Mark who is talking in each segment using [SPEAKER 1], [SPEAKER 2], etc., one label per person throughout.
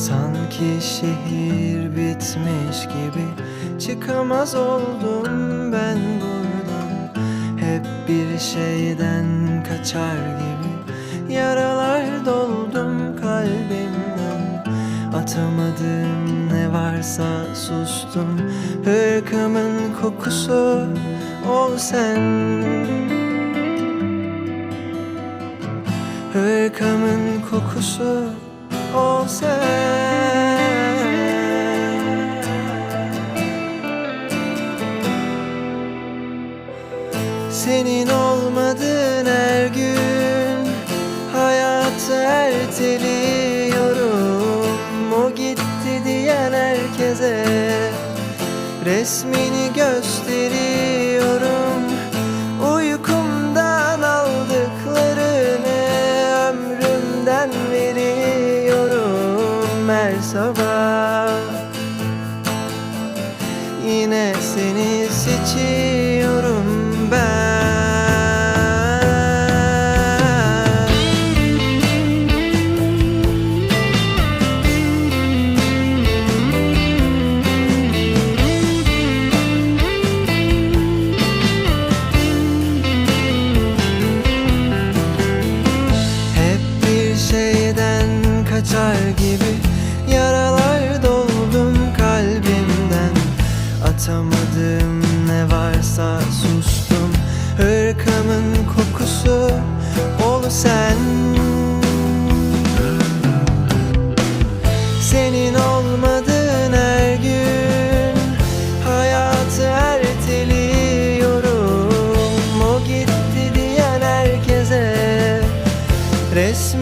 [SPEAKER 1] Sanki şehir bitmiş gibi Çıkamaz oldum ben buradan. Hep bir şeyden kaçar gibi Yaralar doldum kalbimden. Atamadığım ne varsa sustum Hırkamın kokusu ol sen. Hırkamın kokusu sen Senin olmadığın her gün Hayatı erteliyorum. O gitti diyen herkese Resmini gösteriyorum sabah Yine seni seçiyorum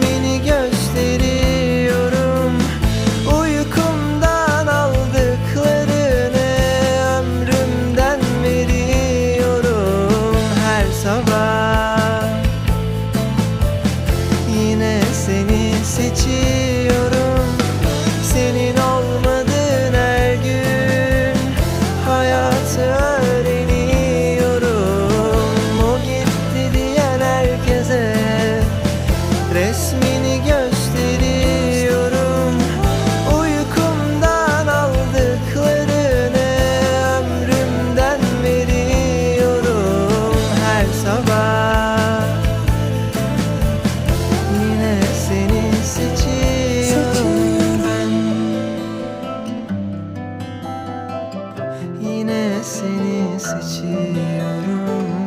[SPEAKER 1] Resmini gösteriyorum. Uykumdan aldıklarını Ömrümden veriyorum her sabah. Yine seni seçiyorum Yine seni seçiyorum